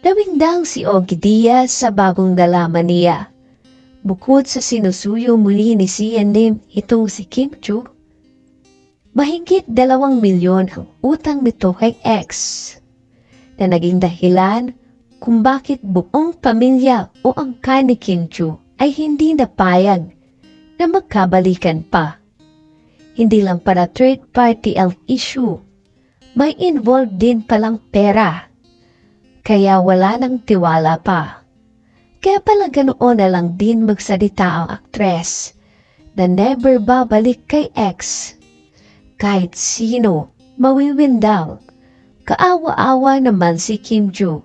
Nawindang si Ogie Diaz sa bagong dalaman niya. Bukod sa sinusuyo muli ni CNM itong si Kim Chu, mahigit dalawang milyon ang utang nito kay X na naging dahilan kung bakit buong pamilya o ang ni Kim Chu ay hindi napayag na magkabalikan pa. Hindi lang para third party ang issue, may involved din palang pera. Kaya wala nang tiwala pa. Kaya pala ganoon na lang din magsalita ang aktres na never babalik kay ex. Kahit sino, mawiwindang. Kaawa-awa naman si Kim Joo.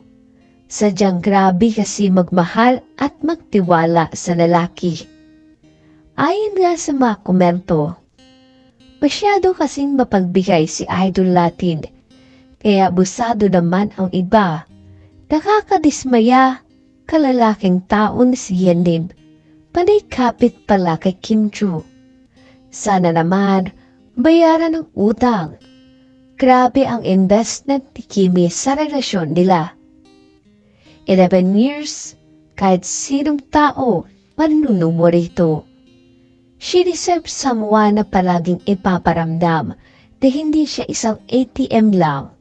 Sadyang grabe kasi magmahal at magtiwala sa lalaki. Ayon nga sa mga komento, masyado kasing mapagbigay si Idol Latin, kaya busado naman ang iba. Nakakadismaya, kalalaking tao na si Yenim, panay kapit pala kay Kim Joo. Sana naman, bayaran ng utang. Grabe ang investment ni Kimi sa relasyon nila. 11 years, kahit sinong tao, manunumo rito. She deserves someone na palaging ipaparamdam na hindi siya isang ATM lang.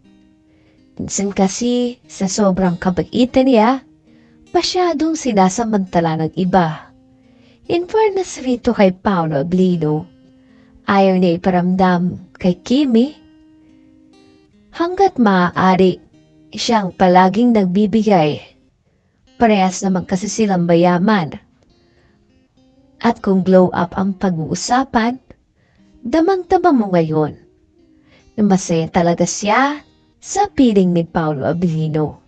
Minsan kasi, sa sobrang kabaitan niya, masyadong sinasamantala ng iba. In fairness rito kay Paolo Ablino, ayaw niya iparamdam kay Kimi. Hanggat maaari, siyang palaging nagbibigay. Parehas naman kasi silang bayaman. At kung glow up ang pag-uusapan, damang-dama mo ngayon na masaya talaga siya sa piling ni Paolo Abilino.